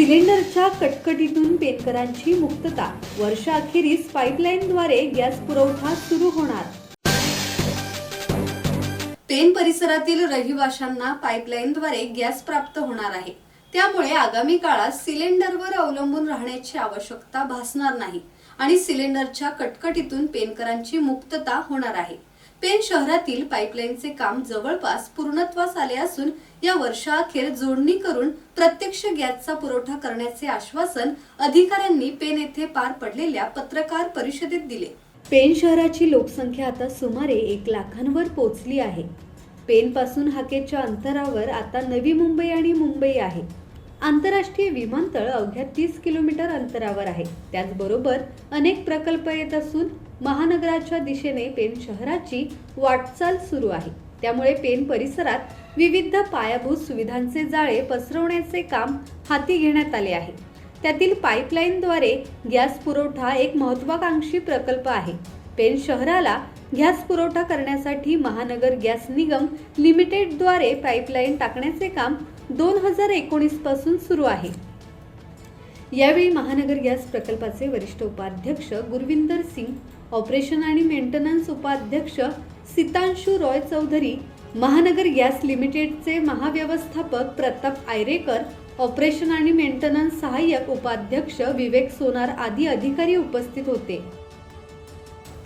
सिलेंडरच्या कटकटीतून पेनकरांची मुक्तता. वर्षाअखेरीस पाईपलाईनद्वारे गॅस पुरवठा सुरू होणार. पेन परिसरातील रहिवाशांना पाईपलाईनद्वारे गॅस प्राप्त होणार आहे. त्यामुळे आगामी काळात सिलेंडरवर अवलंबून राहण्याची आवश्यकता भासणार नाही आणि सिलेंडरच्या कटकटीतून पेनकरांची मुक्तता होणार आहे. पेन शहरातील पाईपलाईनचे काम जवळपास पूर्णत्वास आले असून या वर्षाअखेर जोडणी करून प्रत्यक्ष गॅसचा पुरवठा करण्याचे आश्वासन अधिकाऱ्यांनी पेन येथे पार पडलेल्या पत्रकार परिषदेत दिले. पेन शहराची लोकसंख्या आता सुमारे एक लाखांवर पोहोचली आहे. पेनपासून हाकेच्या अंतरावर आता नवी मुंबई आणि मुंबई आहे. आंतरराष्ट्रीय विमानतळ अवघ्या तीस किलोमीटर अंतरावर आहे. त्याचबरोबर अनेक प्रकल्प येत असून महानगराच्या दिशेने पेन शहराची वाटचाल सुरू आहे. त्यामुळे पेन परिसरात विविध पायाभूत सुविधांचे जाळे पसरवण्याचे काम हाती घेण्यात आले आहे. त्यातील पाईपलाईनद्वारे गॅस पुरवठा एक महत्वाकांक्षी प्रकल्प आहे. पेन शहराला गॅस पुरवठा करण्यासाठी महानगर गॅस निगम लिमिटेडद्वारे पाईपलाईन टाकण्याचे काम दोन हजार एकोणीसपासून सुरू आहे. यावेळी महानगर गॅस प्रकल्पाचे वरिष्ठ उपाध्यक्ष गुरविंदर सिंग ऑपरेशन आणि मेंटेनन्स उपाध्यक्ष सितांशू रॉय चौधरी महानगर गॅस लिमिटेडचे महाव्यवस्थापक प्रताप आयरेकर ऑपरेशन आणि मेंटेनन्स सहाय्यक उपाध्यक्ष विवेक सोनार आदी अधिकारी उपस्थित होते.